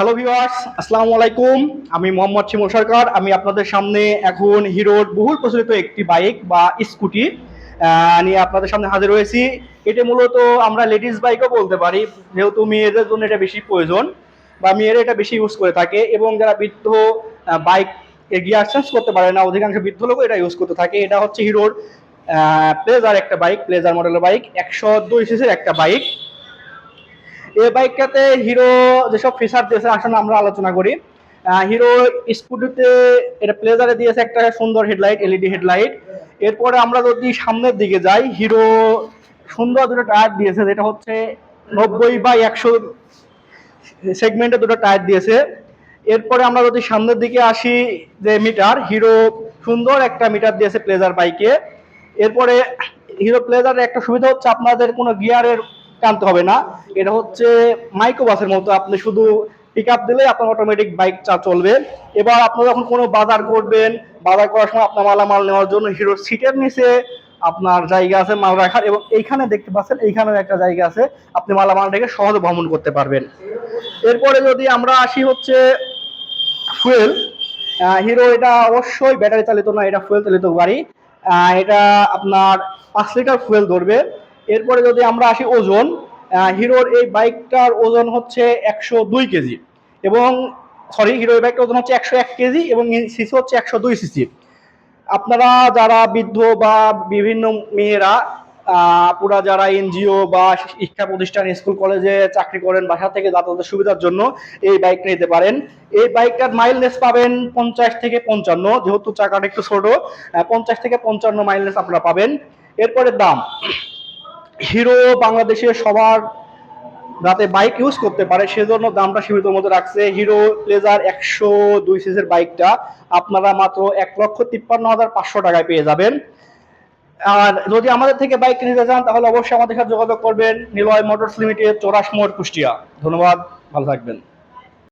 Hello viewers আসসালামু আলাইকুম আমি মোহাম্মদ শিমুল সরকার। আমি আপনাদের সামনে এখন হিরোর বহুল প্রচলিত একটি বাইক বা স্কুটি নিয়ে আপনাদের সামনে হাজির হয়েছি। এটা মূলত আমরা লেডিস বাইকও বলতে পারি, যেহেতু মেয়েদের জন্য এটা বেশি প্রয়োজন বা মেয়েরা এটা বেশি ইউজ করে থাকে এবং যারা বৃদ্ধ বাইক গিয়ার চেঞ্জ করতে পারে না, অধিকাংশ বৃদ্ধ লোকও এটা ইউজ করতে থাকে। এটা হচ্ছে হিরোর প্লেজার একটা বাইক প্লেজার মডেলের বাইক, একশো দুই সিসির একটা বাইক। এই বাইকটাতে হিরো যেসব ফিচার দিয়েছে আসলে আমরা আলোচনা করি। হিরো স্কুটিতে এটা প্লেজারে দিয়েছে একটা সুন্দর হেডলাইট এলইডি হেডলাইট এরপরে আমরা যদি সামনের দিকে যাই, হিরো সুন্দর দুটো টায়ার দিয়েছে, যেটা হচ্ছে নব্বই বা একশো সেগমেন্টে দুটো টায়ার দিয়েছে। এরপরে আমরা যদি সামনের দিকে আসি, যে মিটার হিরো সুন্দর একটা মিটার দিয়েছে প্লেজার বাইকে এরপরে হিরো প্লেজারের একটা সুবিধা হচ্ছে, আপনাদের কোনো গিয়ারের টানতে হবে না। এটা হচ্ছে মাইক্রো বাসের মতো, আপনি শুধু পিক আপ দিলে আপনার অটোমেটিক বাইক চা চলবে। এবার আপনি যখন কোনো বাজার করবেন, বাজার করার সময় আপনার মালামাল নেওয়ার জন্য হিরোর সিটের নিচে আপনার জায়গা আছে মাল রাখার এবং এইখানে দেখতে পাচ্ছেন, এইখানেও একটা জায়গা আছে, আপনি মালামাল রেখে সহজে ভ্রমণ করতে পারবেন। এরপরে যদি আমরা আসি হচ্ছে ফুয়েল হিরো এটা অবশ্যই ব্যাটারি চালিত না এটা ফুয়েল চালিত গাড়ি। এটা আপনার পাঁচ লিটার ফুয়েল ধরবে। এরপরে যদি আমরা আসি ওজন হিরোর এই বাইকটার ওজন হচ্ছে একশো দুই কেজি এবং সরি হিরো এই বাইকটার ওজন হচ্ছে একশো এক কেজি এবং সিসি হচ্ছে একশো দুই সিসি। আপনারা যারা বৃদ্ধ বা বিভিন্ন মেয়েরা পুরা যারা এনজিও বা শিক্ষা প্রতিষ্ঠান, স্কুল, কলেজে চাকরি করেন, বাসা থেকে যাতায়াতের সুবিধার জন্য এই বাইকটা নিতে পারেন। এই বাইকটার মাইলেজ পাবেন পঞ্চাশ থেকে পঞ্চান্ন, যেহেতু চাকাটা একটু ছোট পঞ্চাশ থেকে পঞ্চান্ন মাইলেজ আপনারা পাবেন। এরপরে দাম। হিরো বাংলাদেশের সবার রাতে বাইক ইউজ করতে পারে, সেজন্য দামটা সীমিত মধ্যে রাখছে। হিরো লেজার একশো দুই সিজের বাইকটা আপনারা মাত্র এক লক্ষ তিপ্পান্ন হাজার পাঁচশো টাকায় পেয়ে যাবেন। আর যদি আমাদের থেকে বাইক কিনতে চান, তাহলে অবশ্যই আমাদের সাথে যোগাযোগ করবেন। নিলয় মোটরস লিমিটেড, চোরাশ মোড়, কুষ্টিয়া। ধন্যবাদ, ভালো থাকবেন।